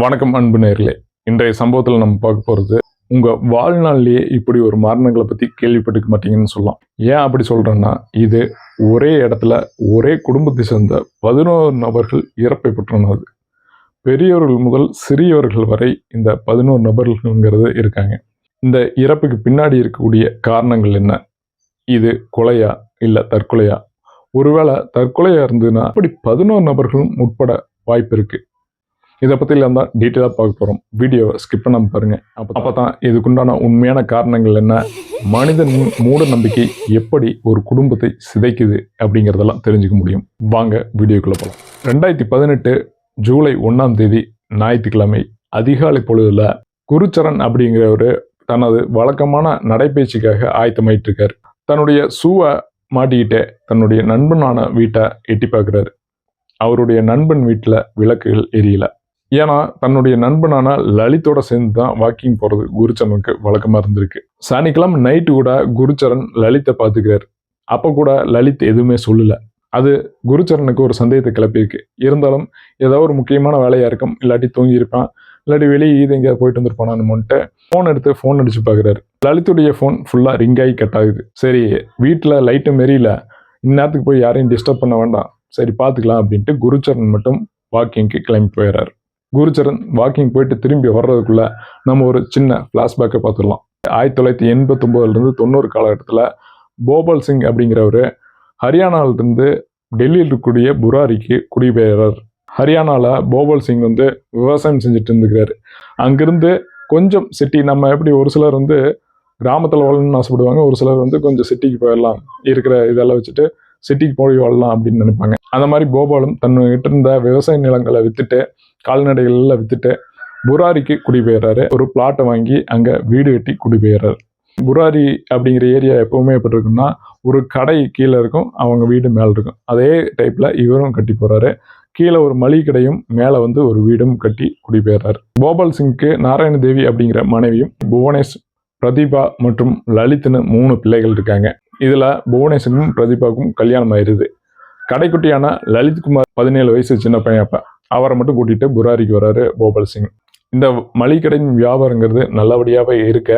வணக்கம் அன்பு நேர்களே. இன்றைய சம்பவத்தில் நம்ம பார்க்க போகிறது உங்கள் வாழ்நாள்லேயே இப்படி ஒரு மரணங்களை பற்றி கேள்விப்பட்டுக்க மாட்டீங்கன்னு சொல்லலாம். ஏன் அப்படி சொல்கிறேன்னா இது ஒரே இடத்துல ஒரே குடும்பத்தை சேர்ந்த பதினோரு நபர்கள் இறப்பை பெற்றனது பெரியவர்கள் முதல் சிறியவர்கள் வரை இந்த பதினோரு நபர்கள்ங்கிறது இருக்காங்க. இந்த இறப்புக்கு பின்னாடி இருக்கக்கூடிய காரணங்கள் என்ன? இது கொலையா இல்லை தற்கொலையா? ஒருவேளை தற்கொலையாக இருந்ததுன்னா அப்படி பதினோரு நபர்களும் உட்பட வாய்ப்பு இருக்குது இதை பற்றிலாம் தான் டீட்டெயிலாக பார்க்க போகிறோம் வீடியோவை ஸ்கிப் பண்ணாமல் பாருங்க. அப்போ அப்போ தான் இதுக்குண்டான உண்மையான காரணங்கள் என்ன? மனிதன் மூட நம்பிக்கை எப்படி ஒரு குடும்பத்தை சிதைக்குது அப்படிங்கிறதெல்லாம் தெரிஞ்சுக்க முடியும். வாங்க வீடியோக்குள்ளே போகலாம் ரெண்டாயிரத்தி பதினெட்டு ஜூலை ஒன்றாம் தேதி ஞாயிற்றுக்கிழமை அதிகாலை பொழுதுல குருச்சரன் அப்படிங்கிறவர் தனது வழக்கமான நடைபயிற்சிக்காக ஆயத்தமாயிட்டு இருக்காரு தன்னுடைய ஷூவை மாட்டிக்கிட்டே தன்னுடைய நண்பனான வீட்டை எட்டி பார்க்குறாரு. அவருடைய நண்பன் வீட்டில் விளக்குகள் எரியல. ஏன்னா தன்னுடைய நண்பனான லலித்தோட சேர்ந்து தான் வாக்கிங் போகிறது குருச்சரனுக்கு வழக்கமாக இருந்திருக்கு. சனிக்கிழமை நைட்டு கூட குருச்சரன் லலித்தை பார்த்துக்கிறார். அப்போ கூட லலித் எதுவுமே சொல்லல. அது குருச்சரனுக்கு ஒரு சந்தேகத்தை கிளப்பியிருக்கு. இருந்தாலும் ஏதோ ஒரு முக்கியமான வேலையாக இருக்கும். இல்லாட்டி தூங்கியிருப்பான். இல்லாட்டி வெளியே ஈது எங்கேயாவது போயிட்டு வந்துருப்பானான்னு ஃபோன் எடுத்து ஃபோன் அடிச்சு பார்க்குறாரு. லலித்துடைய ஃபோன் ஃபுல்லாக ரிங்காகி கட் ஆகுது. சரி வீட்டில் லைட்டு மெரியல இந்நேரத்துக்கு போய் யாரையும் டிஸ்டர்ப் பண்ண வேண்டாம். சரி பார்த்துக்கலாம் அப்படின்ட்டு குருச்சரன் மட்டும் வாக்கிங்க்கு கிளம்பி போயிடுறாரு. குருச்சரன் வாக்கிங் போயிட்டு திரும்பி வர்றதுக்குள்ள நம்ம ஒரு சின்ன ஃப்ளாஷ்பேக்கை பார்த்துடலாம். ஆயிரத்தி தொள்ளாயிரத்தி எண்பத்தொம்போதுலேருந்து தொண்ணூறு காலகட்டத்தில் போபால் சிங் அப்படிங்கிறவர் ஹரியானாவிலிருந்து டெல்லியில் இருக்கக்கூடிய புராரிக்கு குடிபெயர்றார். ஹரியானாவில் போபால் சிங் வந்து விவசாயம் செஞ்சுட்டு இருந்துக்கிறாரு. அங்கிருந்து கொஞ்சம் சிட்டி நம்ம எப்படி ஒரு சிலர் வந்து கிராமத்தில் வாழணும்னு ஆசைப்படுவாங்க ஒரு சிலர் வந்து கொஞ்சம் சிட்டிக்கு போயிடலாம் இருக்கிற இதெல்லாம் வச்சுட்டு சிட்டிக்கு போய் வாழலாம் அப்படின்னு நினைப்பாங்க. அந்த மாதிரி போபாலும் தன்கிட்ட இருந்த விவசாய நிலங்களை விற்றுட்டு கால்நடைகள்லாம் வித்துட்டு புராரிக்கு குடிபெயர்றாரு. ஒரு பிளாட்டை வாங்கி அங்கே வீடு கட்டி குடிபெயர்றாரு. புராரி அப்படிங்கிற ஏரியா எப்பவுமே எப்படி இருக்குன்னா ஒரு கடை கீழே இருக்கும் அவங்க வீடு மேலே இருக்கும். அதே டைப்பில் இவரும் கட்டி போகிறாரு கீழே ஒரு மளிகை கடையும் மேலே வந்து ஒரு வீடும் கட்டி குடிபெயர்றாரு. கோபால் சிங்க்கு நாராயண தேவி அப்படிங்கிற மனைவியும் புவனேஷ் பிரதீபா மற்றும் லலித்னு மூணு பிள்ளைகள் இருக்காங்க. இதில் புவனேஷுக்கும் பிரதீபாவுக்கும் கல்யாணம் ஆயிருது. கடைக்குட்டியான லலித்குமார் பதினேழு வயசு சின்ன பையன் அப்போ. அவரை மட்டும் கூட்டிட்டு புராரிக்கு வராரு கோபால் சிங். இந்த மளிகை கடையின் வியாபாரங்கிறது நல்லபடியாகவே இருக்க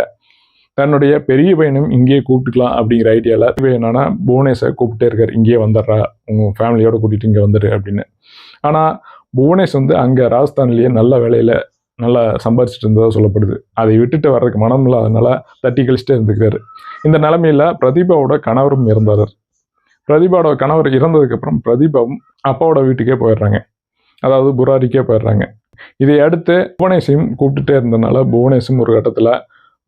தன்னுடைய பெரிய பையனும் இங்கேயே கூப்பிட்டுக்கலாம் அப்படிங்கிற ஐடியாவில் என்னன்னா புவனேஷை கூப்பிட்டே இருக்கார் இங்கேயே வந்துடுறா உங்கள் ஃபேமிலியோட கூட்டிட்டு இங்கே வந்துடு அப்படின்னு. ஆனால் புவனேஷ் வந்து அங்கே ராஜஸ்தான்லேயே நல்ல வேலையில் நல்லா சம்பாரிச்சிட்டு இருந்ததா சொல்லப்படுது. அதை விட்டுட்டு வர்றதுக்கு மனம் இல்லாதனால தட்டி கழிச்சிட்டே இருந்துக்கிறாரு. இந்த நிலைமையில பிரதீபாவோட கணவரும் இறந்தார். பிரதீபாவோட கணவர் இறந்ததுக்கப்புறம் பிரதீபாவும் அப்பாவோட வீட்டுக்கே போயிடுறாங்க. அதாவது புராரிக்கே போயிடுறாங்க. இதை அடுத்து புவனேஷையும் கூப்பிட்டுட்டே இருந்தனால புவனேஷும் ஒரு கட்டத்தில்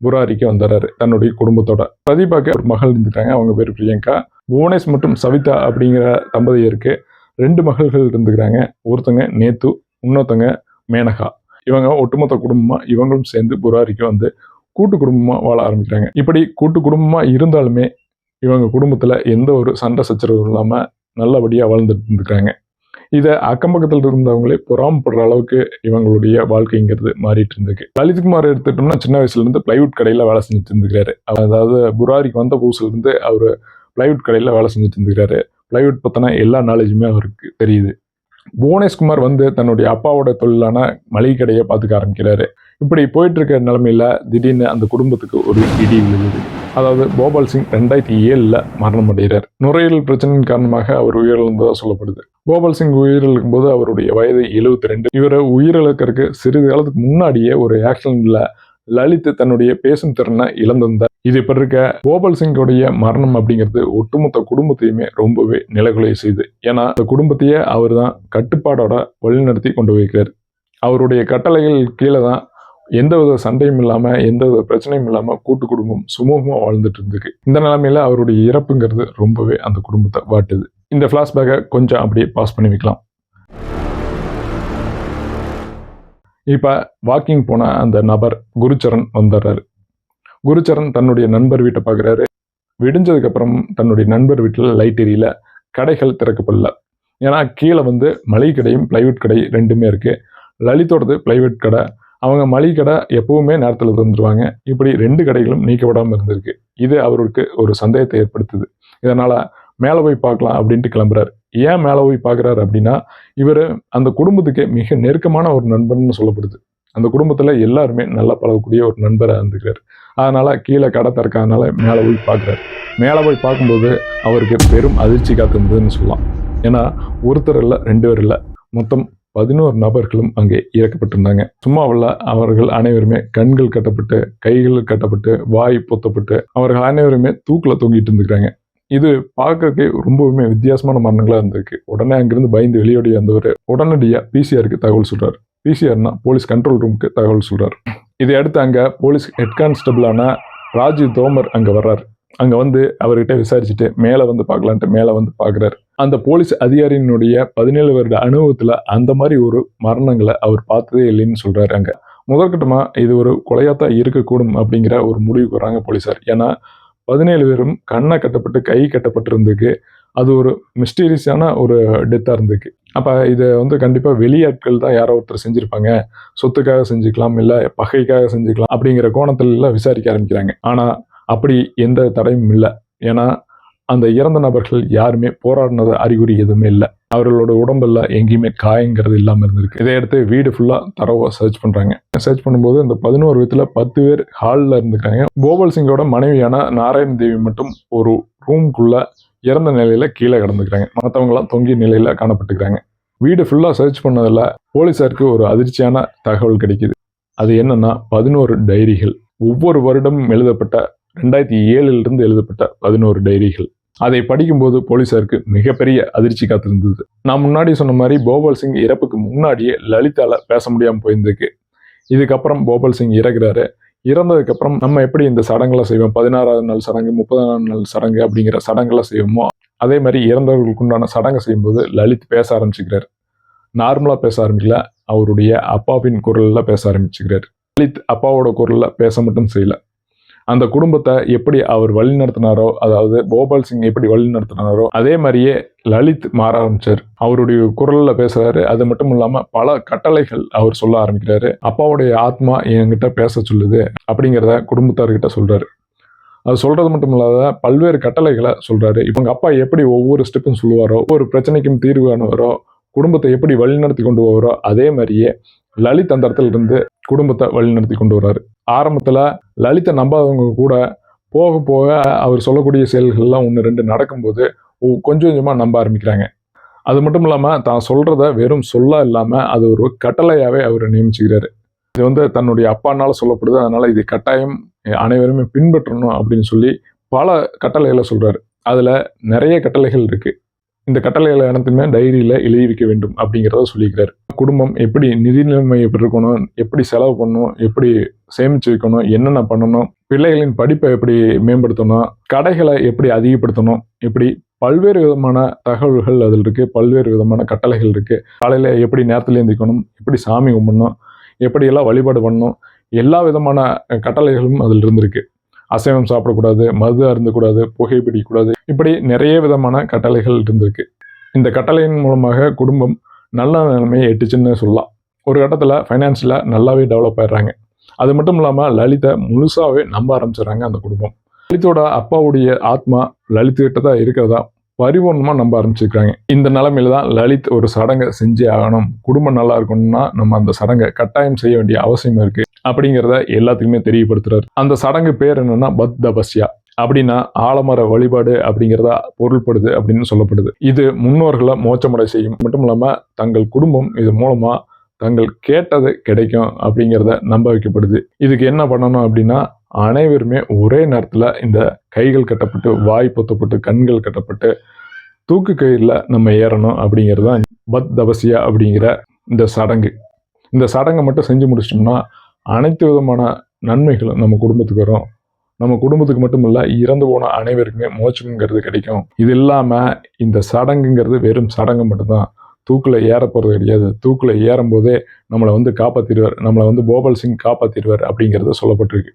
புராரிக்கு வந்துடுறாரு தன்னுடைய குடும்பத்தோட. பிரதீபாக்கு ஒரு மகள் இருந்துட்டாங்க அவங்க பேர் பிரியங்கா. புவனேஷ் மற்றும் சவிதா அப்படிங்கிற தம்பதியருக்கு ரெண்டு மகள்கள் இருந்துக்கிறாங்க. ஒருத்தங்க நேத்து இன்னொருத்தங்க மேனகா. இவங்க ஒட்டுமொத்த குடும்பமாக இவங்களும் சேர்ந்து புராரிக்கு வந்து கூட்டு குடும்பமாக வாழ ஆரம்பிக்கிறாங்க. இப்படி கூட்டு குடும்பமாக இருந்தாலுமே இவங்க குடும்பத்தில் எந்த ஒரு சண்டை சச்சரவும் இல்லாமல் நல்லபடியாக வாழ்ந்துட்டு இருந்துக்கிறாங்க. இதை அக்கம் பக்கத்தில் இருந்தவங்களே பொறாமப்படுற அளவுக்கு இவங்களுடைய வாழ்க்கைங்கிறது மாறிட்டு இருந்திருக்கு லலித்குமார் எடுத்துட்டோம்னா சின்ன வயசுல இருந்து பிளைவுட் கடையில வேலை செஞ்சுட்டு இருந்துக்கிறாரு அதாவது புராரிக்கு வந்த புதுசுல இருந்து அவர் பிளைவுட் கடையில வேலை செஞ்சுட்டு இருந்துக்கிறாரு பிளைவுட் பத்தின எல்லா நாலேஜுமே அவருக்கு தெரியுது. புவனேஷ்குமார் வந்து தன்னுடைய அப்பாவோட தொழிலான மளிகை கடையை பார்த்துக்க ஆரம்பிக்கிறாரு. இப்படி போயிட்டு இருக்க நிலைமையில திடீர்னு அந்த குடும்பத்துக்கு ஒரு இடி விழுகுது. அதாவது போபால் சிங் ரெண்டாயிரத்தி ஏழில் மரணம் அடைகிறார். நுரையீரல் பிரச்சனையின் காரணமாக அவர் உயிரிழந்ததாக சொல்லப்படுது. கோபால் சிங் உயிரிழக்கும் போது அவருடைய வயது எழுபத்தி ரெண்டு. இவரை உயிரிழக்கிறதுக்கு சிறிது காலத்துக்கு முன்னாடியே ஒரு ஆக்சிடென்ட்ல லலித் தன்னுடைய பேசும் திறனை இழந்திருந்தார். இது இப்ப இருக்க? கோபால் சிங்கோடைய மரணம் அப்படிங்கிறது ஒட்டுமொத்த குடும்பத்தையுமே ரொம்பவே நிலகுலை செய்யுது ஏன்னா அந்த குடும்பத்தையே அவர் தான் கட்டுப்பாடோட வழிநடத்தி கொண்டு வைக்கிறார் அவருடைய கட்டளைகள் கீழே தான் எந்தவித சண்டையும் இல்லாமல் எந்தவித பிரச்சனையும் இல்லாமல் கூட்டு குடும்பம் சுமூகமாக வாழ்ந்துட்டு இருந்திருக்கு. இந்த நிலைமையில் அவருடைய இறப்புங்கிறது ரொம்பவே அந்த குடும்பத்தை வாட்டுது. இந்த ஃப்ளாஷ்பேக்கை கொஞ்சம் அப்படியே பாஸ் பண்ணி வைக்கலாம். இப்போ வாக்கிங் போன அந்த நபர் குருச்சரன் வந்துடுறாரு குருச்சரன் தன்னுடைய நண்பர் வீட்டை பார்க்குறாரு விடிஞ்சதுக்கு அப்புறம் தன்னுடைய நண்பர் வீட்டில் லைட் எரியல. கடைகள் திறக்கப்படல. ஏன்னா கீழே வந்து மளிகை கடையும் பிளைவுட் கடை ரெண்டுமே இருக்குது லலித்தோடது பிளைவுட் கடை. அவங்க மளிகை கடை எப்பவுமே நேரத்தில் திறந்துருவாங்க. இப்படி ரெண்டு கடைகளும் நீக்கப்படாமல் இருந்திருக்கு. இது அவருக்கு ஒரு சந்தேகத்தை ஏற்படுத்துது. இதனால் மேலே போய் பார்க்கலாம் அப்படின்ட்டு கிளம்புறாரு. ஏன் மேலே போய் பார்க்குறாரு அப்படின்னா இவர் அந்த குடும்பத்துக்கே மிக நெருக்கமான ஒரு நண்பன்னு சொல்லப்படுது. அந்த குடும்பத்தில் எல்லாருமே நல்லா பழகக்கூடிய ஒரு நண்பராக இருந்துக்கிறார். அதனால் கீழே கடை திறக்காதனால மேலே போய் பார்க்குறாரு மேலே போய் பார்க்கும்போது அவருக்கு பெரும் அதிர்ச்சி காத்திருந்ததுன்னு சொல்லலாம். ஏன்னா ஒருத்தர் இல்லை ரெண்டு பேர் இல்லை. மொத்தம் பதினோரு நபர்களும் அங்கே இறக்கப்பட்டிருந்தாங்க. சும்மாவில் அவர்கள் அனைவருமே கண்கள் கட்டப்பட்டு கைகள் கட்டப்பட்டு வாய் பொத்தப்பட்டு அவர்கள் அனைவருமே தூக்கில் தொங்கிட்டு இருந்துக்கிறாங்க. இது பார்க்கறதுக்கு ரொம்பவுமே வித்தியாசமான மரணங்களாக இருந்திருக்கு. உடனே அங்கிருந்து பயந்து வெளியோடி வந்தவர் உடனடியாக பிசிஆருக்கு தகவல் சொல்கிறார் பிசிஆர்னா போலீஸ் கண்ட்ரோல் ரூமுக்கு தகவல் சொல்கிறார் இதை அடுத்து போலீஸ் ஹெட் கான்ஸ்டபிளான ராஜீவ் தோமர் அங்கே வர்றார். அங்கே வந்து அவர்கிட்ட விசாரிச்சுட்டு மேலே வந்து பார்க்கலான்ட்டு மேலே வந்து பார்க்குறாரு. அந்த போலீஸ் அதிகாரியினுடைய பதினேழு வருட அனுபவத்தில் அந்த மாதிரி ஒரு மரணங்களை அவர் பார்த்ததே இல்லைன்னு சொல்கிறாரு அங்கே. முதற்கட்டமாக இது ஒரு கொலையாத்தான் இருக்கக்கூடும் அப்படிங்கிற ஒரு முடிவுக்கு வராங்க போலீஸார் ஏன்னா பதினேழு பேரும் கண்ணை கட்டப்பட்டு கை கட்டப்பட்டிருந்துக்கு அது ஒரு மிஸ்டீரியஸான ஒரு டெத்தாக இருந்துக்கு அப்போ இதை வந்து கண்டிப்பாக வெளியாட்கள் தான் யாரோ ஒருத்தர் செஞ்சுருப்பாங்க. சொத்துக்காக செஞ்சுக்கலாம் இல்லை பகைக்காக செஞ்சுக்கலாம் அப்படிங்கிற கோணத்துலலாம் விசாரிக்க ஆரம்பிக்கிறாங்க. ஆனால் அப்படி எந்த தடையும் இல்லை. ஏன்னா அந்த இறந்த நபர்கள் யாருமே போராடினது அறிகுறி எதுவுமே இல்லை. அவர்களோட உடம்புல எங்கேயுமே காயங்கிறது இல்லாமல் இருந்திருக்கு. இதையடுத்து வீடு ஃபுல்லாக தரவாக சர்ச் பண்ணுறாங்க சர்ச் பண்ணும்போது இந்த பதினோரு விதத்தில் பத்து பேர் ஹாலில் இருந்துக்கிறாங்க கோபால் சிங்கோட மனைவியான நாராயண் தேவி மட்டும் ஒரு ரூம்குள்ள இறந்த நிலையில் கீழே கிடந்துக்கிறாங்க மற்றவங்களாம் தொங்கிய நிலையில் காணப்பட்டுக்கிறாங்க. வீடு ஃபுல்லாக சர்ச் பண்ணதில் போலீஸாருக்கு ஒரு அதிர்ச்சியான தகவல் கிடைக்கிது. அது என்னன்னா பதினோரு டைரிகள். ஒவ்வொரு வருடமும் எழுதப்பட்ட ரெண்டாயிரத்தி ஏழுலேருந்து எழுதப்பட்ட பதினோரு டைரிகள். அதை படிக்கும்போது போலீஸாருக்கு மிகப்பெரிய அதிர்ச்சி காத்திருந்தது. நான் முன்னாடி சொன்ன மாதிரி போபால் சிங் இறப்புக்கு முன்னாடியே லலிதால பேச முடியாமல் போயிருந்துக்கு இதுக்கப்புறம் போபால் சிங் இறக்குறாரு. இறந்ததுக்கப்புறம் நம்ம எப்படி இந்த சடங்கெல்லாம் செய்வோம்? பதினாறாவது நாள் சடங்கு முப்பதாம் நாள் சடங்கு அப்படிங்கிற சடங்கெல்லாம் செய்வோமோ? அதே மாதிரி இறந்தவர்களுக்கு உண்டான செய்யும்போது லலித் பேச ஆரம்பிச்சுக்கிறார். நார்மலாக பேச ஆரம்பிக்கல. அவருடைய அப்பாவின் குரலில் பேச ஆரம்பிச்சுக்கிறார். லலித் அப்பாவோட குரலில் பேச மட்டும் செய்யலை. அந்த குடும்பத்தை எப்படி அவர் வழிநடத்தினாரோ அதாவது போபால் சிங் எப்படி வழிநடத்தினாரோ அதே மாதிரியே லலித் மாற ஆரம்பிச்சார் அவருடைய குரலில் பேசுகிறாரு அது மட்டும் இல்லாமல் பல கட்டளைகள் அவர் சொல்ல ஆரம்பிக்கிறாரு. அப்பாவுடைய ஆத்மா என்கிட்ட பேச சொல்லுது அப்படிங்கிறத குடும்பத்தார்கிட்ட சொல்கிறாரு அது சொல்கிறது மட்டும் இல்லாத பல்வேறு கட்டளைகளை சொல்கிறாரு இப்போ அப்பா எப்படி ஒவ்வொரு ஸ்டெப்பும் சொல்லுவாரோ ஒவ்வொரு பிரச்சனைக்கும் தீர்வு காணுவாரோ குடும்பத்தை எப்படி வழிநடத்தி கொண்டு போகிறோ அதே மாதிரியே லலித் அந்த இடத்துல இருந்து குடும்பத்தை வழிநடத்தி கொண்டு வர்றாரு. ஆரம்பத்தில் லலித்தை நம்பாதவங்க கூட போக போக அவர் சொல்லக்கூடிய செயல்கள்லாம் ஒன்று ரெண்டு நடக்கும்போது கொஞ்சம் கொஞ்சமாக நம்ப ஆரம்பிக்கிறாங்க. அது மட்டும் இல்லாமல் தான் சொல்கிறத வெறும் சொல்ல இல்லாமல் அது ஒரு கட்டளையாகவே அவர் நியமிச்சுக்கிறாரு. இது வந்து தன்னுடைய அப்பானால சொல்லப்படுது அதனால் இது கட்டாயம் அனைவருமே பின்பற்றணும் அப்படின்னு சொல்லி பல கட்டளைகளை சொல்கிறாரு அதில் நிறைய கட்டளைகள் இருக்குது இந்த கட்டளைகள் அனைத்துமே டைரியில் எழுதி வைக்க வேண்டும் அப்படிங்கிறத சொல்லிக்கிறார். குடும்பம் எப்படி நிதி நிலைமை எப்படி இருக்கணும் எப்படி செலவு பண்ணணும் எப்படி சேமிச்சு வைக்கணும் என்னென்ன பண்ணணும் பிள்ளைகளின் படிப்பை எப்படி மேம்படுத்தணும் கடைகளை எப்படி அதிகப்படுத்தணும் இப்படி பல்வேறு விதமான தகவல்கள் அதில் இருக்குது பல்வேறு விதமான கட்டளைகள் இருக்குது காலையில் எப்படி நேரத்தில் எந்திக்கணும் எப்படி சாமி கும்பிடணும் எப்படியெல்லாம் வழிபாடு பண்ணணும் எல்லா விதமான கட்டளைகளும் அதில் இருந்திருக்கு. அசைவம் சாப்பிடக்கூடாது மது அருந்தக்கூடாது புகை பிடிக்கக்கூடாது. இப்படி நிறைய விதமான கட்டளைகள் இருந்திருக்கு. இந்த கட்டளையின் மூலமாக குடும்பம் நல்ல நிலைமையை எட்டுச்சுன்னு சொல்லலாம். ஒரு கட்டத்தில் ஃபைனான்ஸில் நல்லாவே டெவலப் ஆயிடுறாங்க. அது மட்டும் இல்லாமல் லலிதை முழுசாகவே நம்ப ஆரம்பிச்சிடுறாங்க அந்த குடும்பம். லலிதோட அப்பாவுடைய ஆத்மா லலித்துக்கிட்ட தான் இருக்கிறதா பரிபூர்ணமாக நம்ப ஆரம்பிச்சிருக்காங்க இந்த நிலமையில தான் லலித் ஒரு சடங்கை செஞ்சே ஆகணும். குடும்பம் நல்லா இருக்கணும்னா நம்ம அந்த சடங்கை கட்டாயம் செய்ய வேண்டிய அவசியம் இருக்கு அப்படிங்கிறத எல்லாத்துக்குமே தெரியப்படுத்துறாரு. அந்த சடங்கு பேர் என்னன்னா பத் தபஸ்யா. அப்படின்னா ஆலமர வழிபாடு அப்படிங்கிறதா பொருள்படுது அப்படின்னு சொல்லப்படுது. இது முன்னோர்களை மோச்சமடை செய்யும். மட்டும் இல்லாமல் தங்கள் குடும்பம் இது மூலமாக தங்கள் கேட்டது கிடைக்கும் அப்படிங்கிறத நம்ப வைக்கப்படுது. இதுக்கு என்ன பண்ணணும் அப்படின்னா அனைவருமே ஒரே நேரத்தில் இந்த கைகள் கட்டப்பட்டு வாய் பொத்தப்பட்டு கண்கள் கட்டப்பட்டு தூக்கு கயிறில் நம்ம ஏறணும் அப்படிங்கிறது தான் பத் தபசியா அப்படிங்கிற இந்த சடங்கு. இந்த சடங்கை மட்டும் செஞ்சு முடிச்சிட்டோம்னா அனைத்து விதமான நன்மைகளும் நம்ம குடும்பத்துக்கு வரும். நம்ம குடும்பத்துக்கு மட்டும் இல்லை இறந்து போன அனைவருக்குமே மோட்சம்ங்கிறது கிடைக்கும். இது இல்லாமல் இந்த சடங்குங்கிறது வெறும் சடங்கு மட்டும்தான். தூக்கில் ஏற போகிறது கிடையாது. தூக்கில் ஏறும்போதே நம்மளை வந்து காப்பாற்றிடுவார் நம்மளை வந்து போபால் சிங் காப்பாற்றிடுவார் அப்படிங்கிறது சொல்லப்பட்டிருக்கு.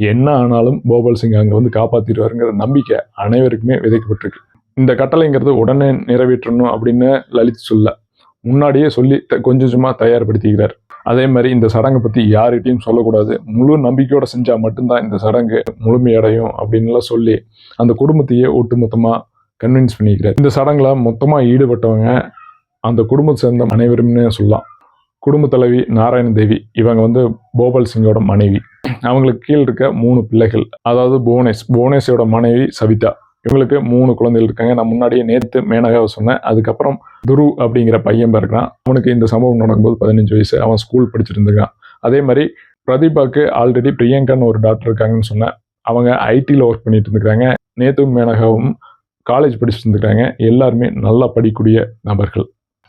என்ன ஆனாலும் போபால் சிங் அங்கே வந்து காப்பாற்றிடுவாருங்கிற நம்பிக்கை அனைவருக்குமே விதைக்கப்பட்டிருக்கு. இந்த கட்டளைங்கிறது உடனே நிறைவேற்றணும் அப்படின்னு லலித் சொல்ல முன்னாடியே சொல்லி த- கொஞ்சம் கொஞ்சமாக தயார்படுத்திக்கிறார். அதே மாதிரி இந்த சடங்கை பற்றி யார்கிட்டையும் சொல்லக்கூடாது. முழு நம்பிக்கையோடு செஞ்சால் மட்டும்தான் இந்த சடங்கு முழுமையடையும் அப்படின்லாம் சொல்லி அந்த குடும்பத்தையே ஒட்டுமொத்தமாக கன்வின்ஸ் பண்ணிக்கிறார். இந்த சடங்கில் மொத்தமாக ஈடுபட்டவங்க அந்த குடும்பத்தை சேர்ந்த அனைவருமே சொல்லலாம். குடும்ப தலைவி நாராயண தேவி இவங்க வந்து போபால் சிங்கோட மனைவி. அவங்களுக்கு கீழ் இருக்க மூணு பிள்ளைகள். அதாவது புவனேஷ் புவனேஷோட மனைவி சவிதா. இவங்களுக்கு மூணு குழந்தைகள் இருக்காங்க. நான் முன்னாடியே நேற்று மேனகாவை சொன்னேன். அதுக்கப்புறம் துரு அப்படிங்கிற பையன் இருக்கிறான் அவனுக்கு இந்த சம்பவம் நடக்கும்போது பதினஞ்சு வயசு. அவன் ஸ்கூல் படிச்சிருந்துருக்கான். அதே மாதிரி பிரதீபாக்கு ஆல்ரெடி பிரியங்கான்னு ஒரு டாக்டர் இருக்காங்கன்னு சொன்னேன். அவங்க ஐடியில் ஒர்க் பண்ணிட்டு இருந்துக்கிறாங்க நேத்தும் மேனகாவும் காலேஜ் படிச்சுட்டு இருந்துக்கிறாங்க எல்லாருமே நல்லா படிக்கூடிய நபர்கள்.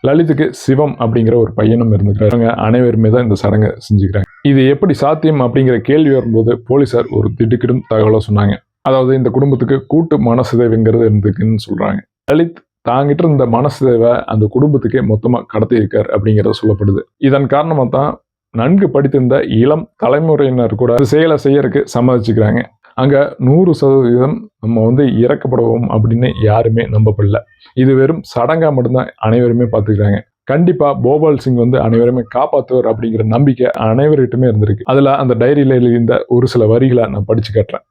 லலித்துக்கு சிவம் அப்படிங்கிற ஒரு பையனும் இருந்துக்கிறாங்க அவங்க அனைவருமே தான் இந்த சடங்கை செஞ்சுக்கிறாங்க. இது எப்படி சாத்தியம் அப்படிங்கிற கேள்வி வரும்போது போலீசார் ஒரு திடுக்கிடும் தகவலை சொன்னாங்க. அதாவது இந்த குடும்பத்துக்கு கூட்டு மனசிதைவுங்கிறது இருந்துக்குன்னு சொல்றாங்க. லலித் தாங்கிட்ட இருந்த மனசிதைவை அந்த குடும்பத்துக்கே மொத்தமாக கடத்தியிருக்கார் அப்படிங்கிறத சொல்லப்படுது. இதன் காரணமாக தான் நன்கு படித்திருந்த இளம் தலைமுறையினர் கூட செயலை செய்யறதுக்கு சம்மதிச்சுக்கிறாங்க. அங்கே நூறு சதவீதம் நம்ம வந்து இறக்கப்படுவோம் அப்படின்னு யாருமே நம்பப்படல. இது வெறும் சடங்காக மட்டும்தான் அனைவருமே பார்த்துக்கிறாங்க. கண்டிப்பாக போபால் சிங் வந்து அனைவருமே காப்பாற்றுவார் அப்படிங்கிற நம்பிக்கை அனைவர்கிட்டமே இருந்திருக்கு. அதில் அந்த டைரியில் எழுதியிருந்த ஒரு சில வரிகளை நான் படித்து காட்டுறேன்.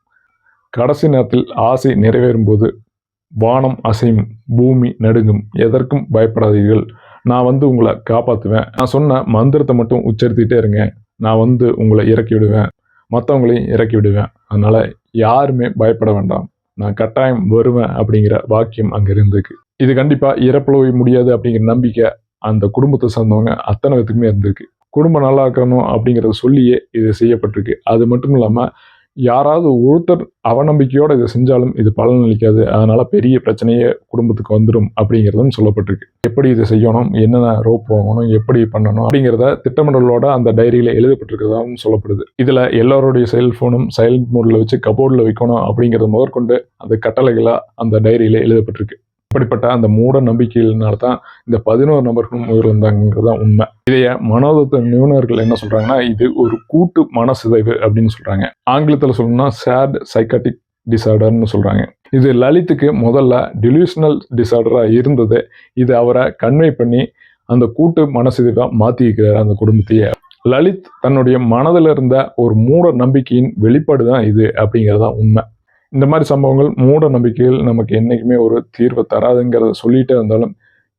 கடைசி நேரத்தில் ஆசை நிறைவேறும் போது வானம் அசையும் பூமி நடுங்கும் எதற்கும் பயப்படாதீர்கள். நான் வந்து உங்களை காப்பாற்றுவேன் நான் சொன்ன மந்திரத்தை மட்டும் உச்சரித்திட்டே இருங்க. நான் வந்து உங்களை இறக்கி விடுவேன். மற்றவங்களையும் இறக்கி விடுவேன். அதனால் யாருமே பயப்பட வேண்டாம். நான் கட்டாயம் வருவேன் அப்படிங்கிற வாக்கியம் அங்கே இருந்திருக்கு. இது கண்டிப்பாக இறப்பளவை முடியாது அப்படிங்கிற நம்பிக்கை அந்த குடும்பத்தை சார்ந்தவங்க அத்தனை பேத்துக்குமே இருந்திருக்கு. குடும்பம் நல்லா இருக்கணும் அப்படிங்கிறத சொல்லியே இது செய்யப்பட்டிருக்கு. அது மட்டும் இல்லாமல் யாராவது ஒருத்தர் அவநம்பிக்கையோடு இதை செஞ்சாலும் இது பலன் அளிக்காது. பெரிய பிரச்சனையே குடும்பத்துக்கு வந்துடும் அப்படிங்கிறதும் சொல்லப்பட்டிருக்கு. எப்படி இதை செய்யணும்? என்னென்ன ரோப் வாங்கணும்? எப்படி பண்ணணும்? அப்படிங்கிறத திட்டமிடலோட அந்த டைரியில் எழுதப்பட்டிருக்கிறதாகவும் சொல்லப்படுது. இதில் எல்லோருடைய செல்ஃபோனும் சைலண்ட் மோடில் வச்சு கபோர்டில் வைக்கணும் அப்படிங்கிறத முதற்கொண்டு அந்த கட்டளைகளாக அந்த டைரியில் எழுதப்பட்டிருக்கு. அப்படிப்பட்ட அந்த மூட நம்பிக்கையினால தான் இந்த பதினோரு நபர்களும் உயிரிழந்தாங்கிறது தான் உண்மை. இதைய மனோதத்துவ நிபுணர்கள் என்ன சொல்றாங்கன்னா இது ஒரு கூட்டு மனசிதைவு அப்படின்னு சொல்றாங்க. ஆங்கிலத்தில் சொல்லணும்னா சேட் சைக்காட்டிக் டிசார்டர்னு சொல்றாங்க. இது லலித்துக்கு முதல்ல டிலூஷனல் டிசார்டராக இருந்தது. இது அவரை கன்வே பண்ணி அந்த கூட்டு மனசிதைவாக மாற்றிக்கிறார் அந்த குடும்பத்தையே. லலித் தன்னுடைய மனதில் இருந்த ஒரு மூட நம்பிக்கையின் வெளிப்பாடு தான் இது அப்படிங்கிறது தான் உண்மை. இந்த மாதிரி சம்பவங்கள் மூட நம்பிக்கைகள் நமக்கு என்றைக்குமே ஒரு தீர்வை தராதுங்கிறத சொல்லிகிட்டே இருந்தாலும்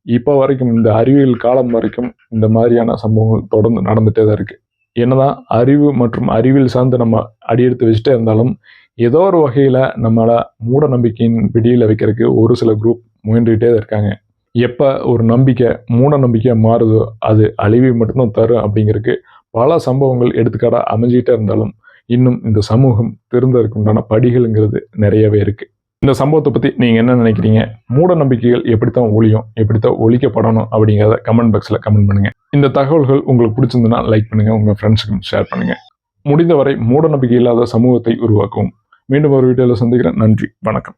இப்போ வரைக்கும் இந்த அறிவியல் காலம் வரைக்கும் இந்த மாதிரியான சம்பவங்கள் தொடர்ந்து நடந்துகிட்டே தான் இருக்குது என்னதான் அறிவு மற்றும் அறிவியல் சார்ந்து நம்ம அடியெடுத்து வச்சுட்டே இருந்தாலும் ஏதோ ஒரு வகையில் நம்மளை மூட நம்பிக்கையின் பிடியில் வைக்கிறதுக்கு ஒரு சில குரூப் முயன்றுகிட்டே தான் இருக்காங்க. எப்போ ஒரு நம்பிக்கை மூட நம்பிக்கையாக மாறுதோ அது அழிவை மட்டும்தான் தரும் அப்படிங்கிறதுக்கு பல சம்பவங்கள் எடுத்துக்காட்டாக அமைஞ்சிக்கிட்டே இருந்தாலும் இன்னும் இந்த சமூகம் திருந்ததற்கு உண்டான படிகள்ங்கிறது நிறையவே இருக்குது இந்த சம்பவத்தை பற்றி நீங்கள் என்ன நினைக்கிறீங்க? மூட நம்பிக்கைகள் எப்படித்தான் ஒழியும் எப்படித்தான் ஒழிக்கப்படணும் அப்படிங்கிறத கமெண்ட் பாக்ஸில் கமெண்ட் பண்ணுங்கள் இந்த தகவல்கள் உங்களுக்கு பிடிச்சிருந்ததுன்னா லைக் பண்ணுங்கள் உங்கள் ஃப்ரெண்ட்ஸுக்கும் ஷேர் பண்ணுங்கள் முடிந்தவரை மூட நம்பிக்கை இல்லாத சமூகத்தை உருவாக்கவும். மீண்டும் ஒரு வீடியோவில் சந்திக்கிறேன். நன்றி வணக்கம்.